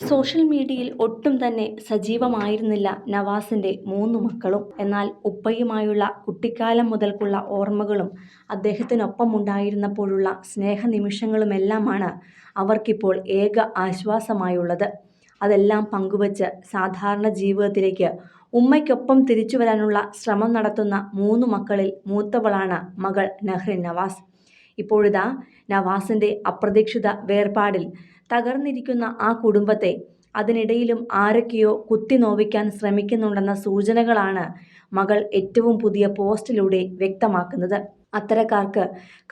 Social മീഡിയയിൽ ഒട്ടും തന്നെ സജീവമായിരുന്നില്ല നവാസിന്റെ മൂന്ന് മക്കളും. എന്നാൽ ഉപ്പയുമായുള്ള കുട്ടിക്കാലം മുതൽക്കുള്ള ഓർമ്മകളും അദ്ദേഹത്തിനൊപ്പം ഉണ്ടായിരുന്നപ്പോഴുള്ള സ്നേഹനിമിഷങ്ങളുമെല്ലാമാണ് അവർക്കിപ്പോൾ ഏക ആശ്വാസമായുള്ളത്. അതെല്ലാം പങ്കുവച്ച് സാധാരണ ജീവിതത്തിലേക്ക് ഉമ്മയ്ക്കൊപ്പം തിരിച്ചു വരാനുള്ള ശ്രമം നടത്തുന്ന മൂന്ന് മക്കളിൽ മൂത്തവളാണ് മകൾ നഹ്റിൻ നവാസ്. ഇപ്പോഴിതാ നവാസിന്റെ അപ്രതീക്ഷിത വേർപാടിൽ തകർന്നിരിക്കുന്ന ആ കുടുംബത്തെ അതിനിടയിലും ആരൊക്കെയോ കുത്തിനോവിക്കാൻ ശ്രമിക്കുന്നുണ്ടെന്ന സൂചനകളാണ് മകൾ ഏറ്റവും പുതിയ പോസ്റ്റിലൂടെ വ്യക്തമാക്കുന്നത്. അത്തരക്കാർക്ക്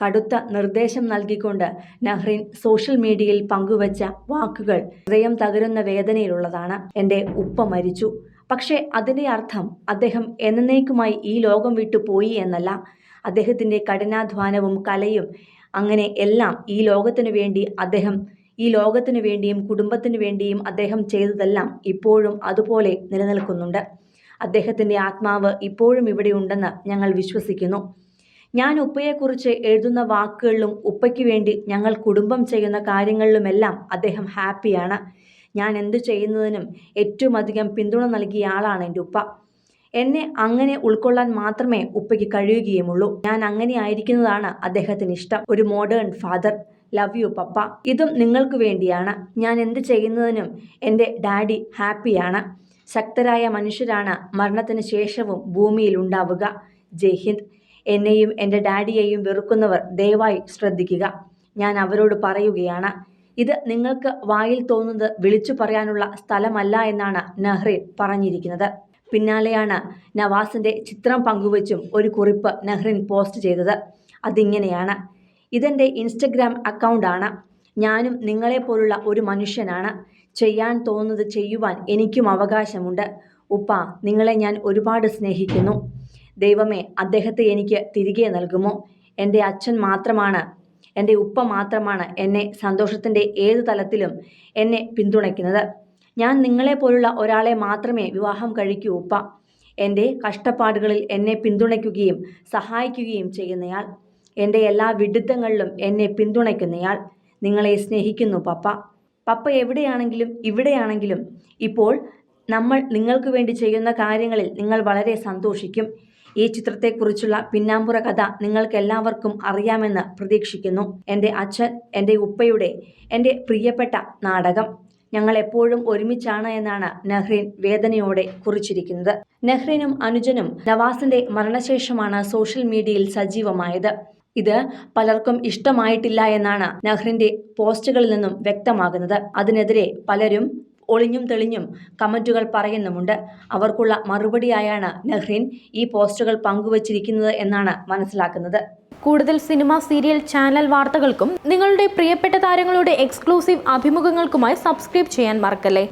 കടുത്ത നിർദ്ദേശം നൽകിക്കൊണ്ട് നഹ്റിൻ സോഷ്യൽ മീഡിയയിൽ പങ്കുവച്ച വാക്കുകൾ ഹൃദയം തകരുന്ന വേദനയിലുള്ളതാണ്. എന്റെ ഉപ്പ മരിച്ചു. പക്ഷേ അതിന്റെ അർത്ഥം അദ്ദേഹം എന്നേക്കുമായി ഈ ലോകം വിട്ടു പോയി എന്നല്ല. അദ്ദേഹത്തിന്റെ കഠിനാധ്വാനവും കലയും അങ്ങനെ എല്ലാം ഈ ലോകത്തിനു വേണ്ടി അദ്ദേഹം ഈ ലോകത്തിനു വേണ്ടിയും കുടുംബത്തിനു വേണ്ടിയും അദ്ദേഹം ചെയ്തതെല്ലാം ഇപ്പോഴും അതുപോലെ നിലനിൽക്കുന്നുണ്ട്. അദ്ദേഹത്തിന്റെ ആത്മാവ് ഇപ്പോഴും ഇവിടെ ഉണ്ടെന്ന് ഞങ്ങൾ വിശ്വസിക്കുന്നു. ഞാൻ ഉപ്പയെക്കുറിച്ച് എഴുതുന്ന വാക്കുകളിലും ഉപ്പയ്ക്ക് വേണ്ടി ഞങ്ങൾ കുടുംബം ചെയ്യുന്ന കാര്യങ്ങളിലുമെല്ലാം അദ്ദേഹം ഹാപ്പിയാണ്. ഞാൻ എന്തു ചെയ്യുന്നതിനും ഏറ്റവും അധികം പിന്തുണ നൽകിയ ആളാണ് എന്റെ ഉപ്പ. എന്നെ അങ്ങനെ ഉൾക്കൊള്ളാൻ മാത്രമേ ഉപ്പയ്ക്ക് കഴിയുകയുമുള്ളൂ. ഞാൻ അങ്ങനെ ആയിരിക്കുന്നതാണ് അദ്ദേഹത്തിന് ഇഷ്ടം ഒരു modern father. Love you papa. ഇതും നിങ്ങൾക്ക് വേണ്ടിയാണ്. ഞാൻ എന്ത് ചെയ്യുന്നതിനും എന്റെ ഡാഡി ഹാപ്പിയാണ്. ശക്തരായ മനുഷ്യരാണ് മരണത്തിന് ശേഷവും ഭൂമിയിൽ ഉണ്ടാവുക ജയ് ഹിന്ദ്. എന്നെയും എന്റെ ഡാഡിയെയും വെറുക്കുന്നവർ ദയവായി ശ്രദ്ധിക്കുക. ഞാൻ അവരോട് പറയുകയാണ്. ഇത് നിങ്ങൾക്ക് വായിൽ തോന്നുന്നത് വിളിച്ചു പറയാനുള്ള സ്ഥലമല്ല എന്നാണ് നഹ്റിൻ പറഞ്ഞിരിക്കുന്നത്. പിന്നാലെയാണ് നവാസിന്റെ ചിത്രം പങ്കുവച്ചും ഒരു കുറിപ്പ് നഹ്റിൻ പോസ്റ്റ് ചെയ്തത്. അതിങ്ങനെയാണ്. "ഇതെന്റെ ഇൻസ്റ്റഗ്രാം അക്കൗണ്ടാണ്. ഞാനും നിങ്ങളെപ്പോലുള്ള ഒരു മനുഷ്യനാണ്. ചെയ്യാൻ തോന്നുന്നത് ചെയ്യുവാൻ എനിക്കും അവകാശമുണ്ട്. ഉപ്പ നിങ്ങളെ ഞാൻ ഒരുപാട് സ്നേഹിക്കുന്നു. ദൈവമേ അദ്ദേഹത്തെ എനിക്ക് തിരികെ നൽകുമോ? എന്റെ അച്ഛൻ മാത്രമാണ് എന്റെ ഉപ്പ മാത്രമാണ് എന്നെ സന്തോഷത്തിന്റെ ഏത് തലത്തിലും എന്നെ പിന്തുണയ്ക്കുന്നത്. ഞാൻ നിങ്ങളെപ്പോലുള്ള ഒരാളെ മാത്രമേ വിവാഹം കഴിക്കൂ ഉപ്പ എന്റെ കഷ്ടപ്പാടുകളിൽ എന്നെ പിന്തുണയ്ക്കുകയും സഹായിക്കുകയും ചെയ്യുന്നയാൾ. എന്റെ എല്ലാ വിഡിത്തങ്ങളിലും എന്നെ പിന്തുണയ്ക്കുന്നയാൾ. നിങ്ങളെ സ്നേഹിക്കുന്നു പപ്പ. പപ്പ എവിടെയാണെങ്കിലും ഇവിടെയാണെങ്കിലും ഇപ്പോൾ നമ്മൾ നിങ്ങൾക്ക് വേണ്ടി ചെയ്യുന്ന കാര്യങ്ങളിൽ നിങ്ങൾ വളരെ സന്തോഷിക്കും. ഈ ചിത്രത്തെക്കുറിച്ചുള്ള പിന്നാമ്പുറ കഥ നിങ്ങൾക്കെല്ലാവർക്കും അറിയാമെന്ന് പ്രതീക്ഷിക്കുന്നു. എന്റെ അച്ഛൻ എന്റെ ഉപ്പയുടെ എന്റെ പ്രിയപ്പെട്ട നാടകം. ഞങ്ങൾ എപ്പോഴും ഒരുമിച്ചാണ് എന്നാണ് നഹ്റിൻ വേദനയോടെ കുറിച്ചിരിക്കുന്നത്. നഹ്റിനും അനുജനും നവാസിന്റെ മരണശേഷമാണ് സോഷ്യൽ മീഡിയയിൽ സജീവമായത്. ഇത് പലർക്കും ഇഷ്ടമായിട്ടില്ല എന്നാണ് നെഹ്റിന്റെ പോസ്റ്റുകളിൽ നിന്നും വ്യക്തമാകുന്നത്. അതിനെതിരെ പലരും ഒളിഞ്ഞും തെളിഞ്ഞും കമന്റുകൾ പറയുന്നുമുണ്ട്. അവർക്കുള്ള മറുപടിയായാണ് നെഹ്റിൻ ഈ പോസ്റ്റുകൾ പങ്കുവച്ചിരിക്കുന്നത് എന്നാണ് മനസ്സിലാക്കുന്നത്. കൂടുതൽ സിനിമ, സീരിയൽ, ചാനൽ വാർത്തകൾക്കും നിങ്ങളുടെ പ്രിയപ്പെട്ട താരങ്ങളുടെ എക്സ്ക്ലൂസീവ് അഭിമുഖങ്ങൾക്കുമായി സബ്സ്ക്രൈബ് ചെയ്യാൻ മറക്കല്ലേ